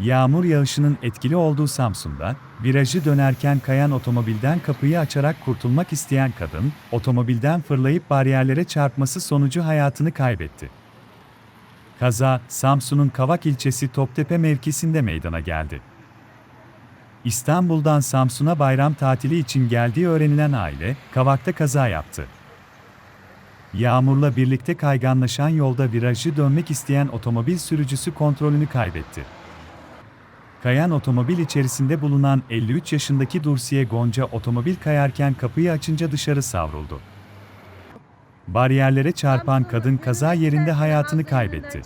Yağmur yağışının etkili olduğu Samsun'da, virajı dönerken kayan otomobilden kapıyı açarak kurtulmak isteyen kadın, otomobilden fırlayıp bariyerlere çarpması sonucu hayatını kaybetti. Kaza, Samsun'un Kavak ilçesi Toptepe mevkisinde meydana geldi. İstanbul'dan Samsun'a bayram tatili için geldiği öğrenilen aile, Kavak'ta kaza yaptı. Yağmurla birlikte kayganlaşan yolda virajı dönmek isteyen otomobil sürücüsü kontrolünü kaybetti. Kayan otomobil içerisinde bulunan 53 yaşındaki Dursiye Gonca otomobil kayarken kapıyı açınca dışarı savruldu. Bariyerlere çarpan kadın kaza yerinde hayatını kaybetti.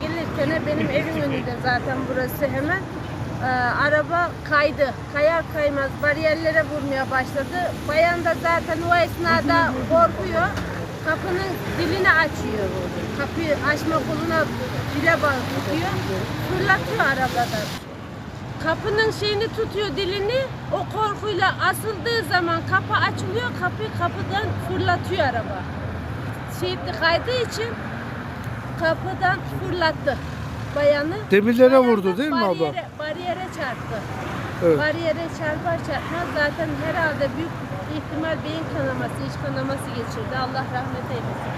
Gelirken benim evim önünde zaten burası hemen. Ee, araba kaydı. Kayar kaymaz bariyerlere vurmaya başladı. Bayan da zaten o esnada korkuyor. Kapının dilini açıyor. Kapıyı açma koluna dile bağlıyor. Fırlatıyor arabadan. Kapının şeyini tutuyor dilini. O korkuyla asıldığı zaman kapı açılıyor. Kapıyı kapıdan fırlatıyor araba. Şeyde kaydığı için kapıdan fırlattı bayanı. Demirlere vurdu değil mi abla? bariyere, Bariyere çarptı. Evet. Bariyere çarpar çarpmaz zaten herhalde büyük ihtimal beyin kanaması, iç kanaması geçirdi. Allah rahmet eylesin.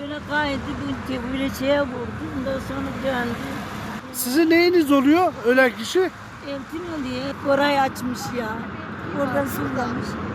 Böyle kaydı bu böyle şeye vurdu. Ondan sonra döndü. Sizin neyiniz oluyor ölen kişi? Eltin oluyor. Orayı açmış ya. Oradan sırlamış.